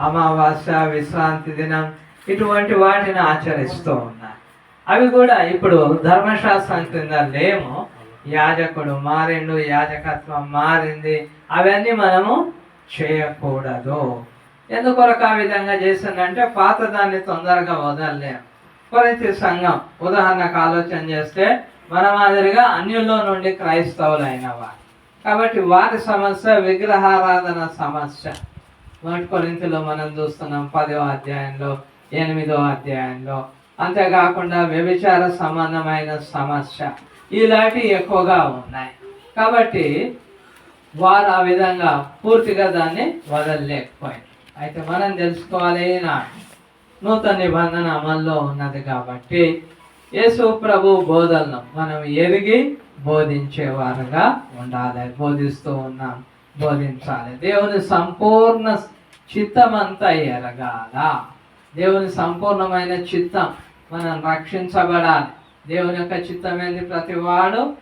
అమావాస్య విశ్రాంతి దినం ఇటువంటి వాటిని ఆచరిస్తూ ఉన్నారు. అవి కూడా ఇప్పుడు ధర్మశాస్త్రం కింద లేము. యాజకుడు మారిండు యాజకత్వం మారింది. అవన్నీ మనము చేయకూడదు. ఎందుకొరకు ఆ విధంగా చేసిందంటే పాత దాన్ని తొందరగా వదలలేము. కొరింథీ సంఘం ఉదాహరణకు ఆలోచన చేస్తే మన మాదిరిగా అన్యుల్లో నుండి క్రైస్తవులైన వారు. కాబట్టి వారి సమస్య విగ్రహారాధన సమస్య. మొదటి కొరింతలో మనం చూస్తున్నాం పదో అధ్యాయంలో ఎనిమిదో అధ్యాయంలో. అంతేకాకుండా వ్యభిచార సంబంధమైన సమస్య ఇలాంటివి ఎక్కువగా ఉన్నాయి. కాబట్టి వారు ఆ విధంగా పూర్తిగా దాన్ని వదలలేకపోయింది అయితే మనం తెలుసుకోవాలి ఈనాడు. నూతన నిబంధన అమల్లో ఉన్నది కాబట్టి యేసు ప్రభు బోధనలు మనం ఎరిగి బోధించేవారుగా ఉండాలి బోధిస్తూ ఉన్నాం. బోధించాలి దేవుని సంపూర్ణ చిత్తమంతా ఎరగాల. దేవుని సంపూర్ణమైన చిత్తం మనం రక్షించబడాలి. దేవుని యొక్క చిత్తం ఏంది? ప్రతివాడు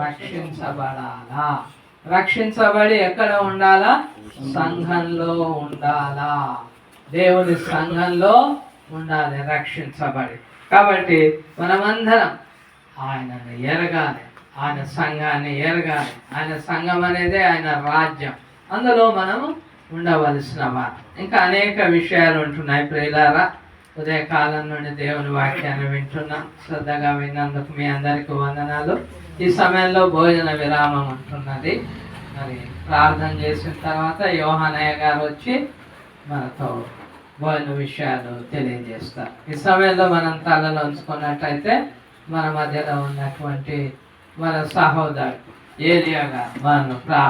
రక్షించబడాలా? రక్షించబడి ఎక్కడ ఉండాలా? సంఘంలో ఉండాలా. దేవుని సంఘంలో ఉండాలి రక్షించబడి. కాబట్టి మనమందరం ఆయనను ఎరగాలి. ఆయన సంఘాన్ని ఎరగాలి. ఆయన సంఘం అనేది ఆయన రాజ్యం. అందులో మనము ఉండవలసిన వారు ఇంకా అనేక విషయాలు ఉంటున్నాయి ప్రియులారా. ఉదయకాలం నుండి దేవుని వాక్యాన్ని వింటున్నాం. శ్రద్ధగా విన్నందుకు మీ అందరికీ వందనాలు. ఈ సమయంలో భోజన విరామం ఉంటున్నది. మరి ప్రార్థన చేసిన తర్వాత యోహానయ్య గారు వచ్చి మనతో భోజన విషయాలు తెలియజేస్తారు. ఈ సమయంలో మనం తలలో ఉంచుకున్నట్టయితే మన మధ్యలో ఉన్నటువంటి మన సహోదరు ఏరియాగా గారు మనను ప్రా